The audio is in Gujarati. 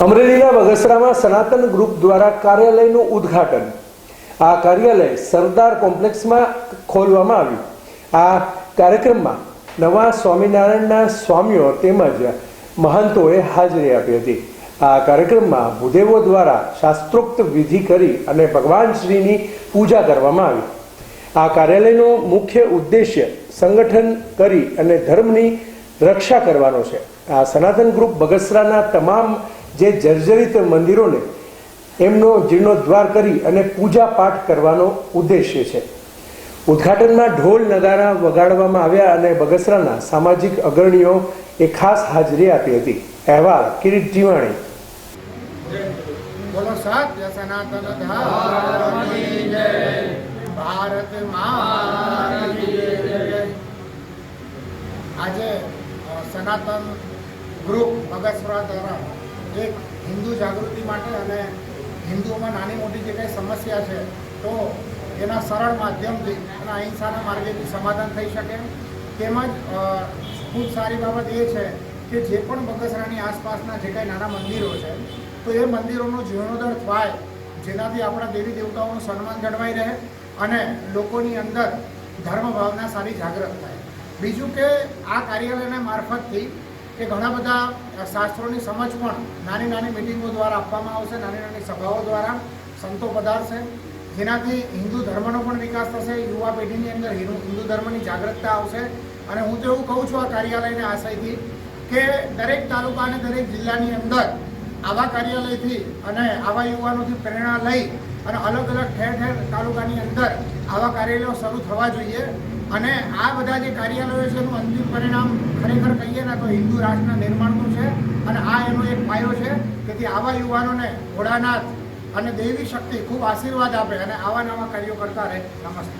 અમરેલીના બગસરામાં સનાતન ગ્રુપ દ્વારા કાર્યાલયનું ઉદ્ઘાટન. આ કાર્યાલય સરદાર કોમ્પ્લેક્સમાં ખોલવામાં આવ્યું. આ કાર્યક્રમમાં નવા સ્વામિનારાયણના સ્વામીઓ તેમજ મહંતોએ હાજરી આપી હતી. આ કાર્યક્રમમાં ભૂદેવો દ્વારા શાસ્ત્રોક્ત વિધિ કરી અને ભગવાન શ્રીની પૂજા કરવામાં આવી. આ કાર્યાલયનો મુખ્ય ઉદ્દેશ્ય સંગઠન કરી અને ધર્મની રક્ષા કરવાનો છે. આ સનાતન ગ્રુપ બગસરાના તમામ જે જર્જરિત મંદિરોને એમનો જીર્ણોદ્ધાર કરી અને પૂજા પાઠ કરવાનો ઉદ્દેશ્ય છે. ઉદ્ઘાટનમાં ઢોલ નગારા વગાડવામાં આવ્યા અને બગસરાના સામાજિક અગ્રણીઓ એ ખાસ હાજરી આપી હતી. અહેવાલ કિરીટ જીવાણી. બોલો સત્ય સનાતન ભારત આજે સનાતન ગ્રુપ બગસરા દ્વારા એક હિન્દુ જાગૃતિ માટે અને હિન્દુઓમાં નાની મોટી જે કંઈ સમસ્યા છે, તો એના સરળ માધ્યમથી અને અહિંસાના માર્ગેથી સમાધાન થઈ શકે. તેમજ ખૂબ સારી બાબત એ છે કે જે પણ બગસરાની આસપાસના જે કાંઈ નાના મંદિરો છે, તો એ મંદિરોનો જીર્ણોદ્ધાર થાય, જેનાથી આપણા દેવી દેવતાઓનું સન્માન જળવાઈ રહે અને લોકોની અંદર ધર્મ ભાવના સારી જાગૃત થાય. બીજું કે આ કાર્યાલયના મારફતથી કે ઘણા બધા શાસ્ત્રોની સમજ પણ નાની નાની મિટિંગો દ્વારા આપવામાં આવશે, નાની નાની સભાઓ દ્વારા સંતો પધારશે. જેનાથી હિન્દુ ધર્મનો પણ વિકાસ થશે, યુવા પેઢીની અંદર હિન્દુ ધર્મની જાગૃતતા આવશે. અને હું તો એવું કહું છું આ કાર્યાલયને આશયથી કે દરેક તાલુકા અને દરેક જિલ્લાની અંદર આવા કાર્યાલયથી અને આવા યુવાનોથી પ્રેરણા લઈ અને અલગ અલગ ઠેર ઠેર તાલુકાની અંદર આવા કાર્યાલયો શરૂ થવા જોઈએ. અને આ બધા જે કાર્યાલયો છે, એનું અંતિમ પરિણામ ખરેખર કહીએ ને તો હિન્દુ રાષ્ટ્રના નિર્માણનું છે અને આ એનો એક પાયો છે તેથી આવા યુવાનોને ભોળાનાથ અને દેવી શક્તિ ખૂબ આશીર્વાદ આપે અને આવા નવા કાર્યો કરતા રહે. નમસ્તે